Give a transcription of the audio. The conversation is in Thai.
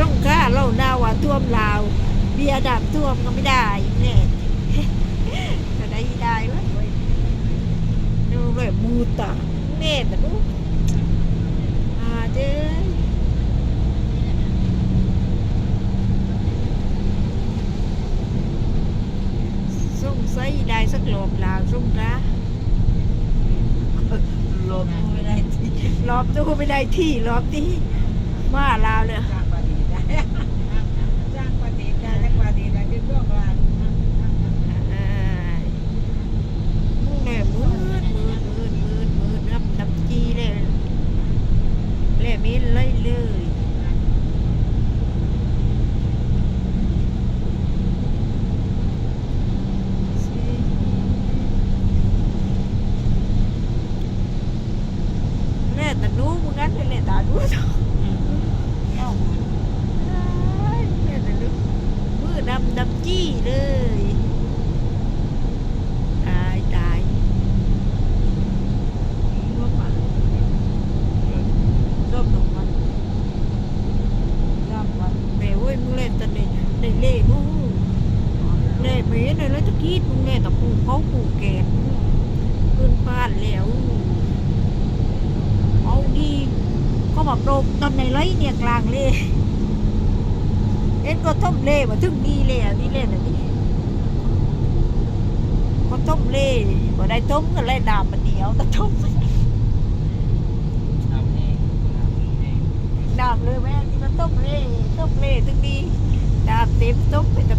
สงขลาเราหน้าว่าท่วมลาว เบียร์ดำท่วมก็ไม่ได้เนี่ยก็ได้ได้วะดูแบบมูตาเน่แต่ดูอาเด้อสงสัยได้สักรอบลาวสงขลาลมไม่ได้ที่รอบตู้ไม่ได้ที่รอบที่มาลาวเลย จ้างปาดีได้จ้างปาดีได้จ้างปาดีได้ที่พวกเรา อ่าแม่มืดมืดมืดมืดมืดรับน้ำจีเลยเล่มิน เลยแม่แต่นู้มึงงั้นเลยแล่ตาดูเถอะ เอ้า แล่แต่นู้มือดำดำจี้เลย ตายตาย ลมมาลมลงมาจ้างปาดี แม่เว้ยมึงเล่นแต่ในในเล่นู้เล่เมในแล้วตะกี้มึงเล่นตะปูเขาปูแกนขึ้นพลาดแล้วเอาดีเขาบอกโดมตอนในไรเนี่ยกลางเล่เอ็นก็ต้มเล่มาถึงดีเลยอะนี่เล่นอันนี้ก็ต้มเล่ก็ได้ต้มก็เล่ดามันเดียวแต่ต้มทำเองทำเองดาบเลยแม่ที่มันต้มเล่ต้มเล่ถึงดี laptop. the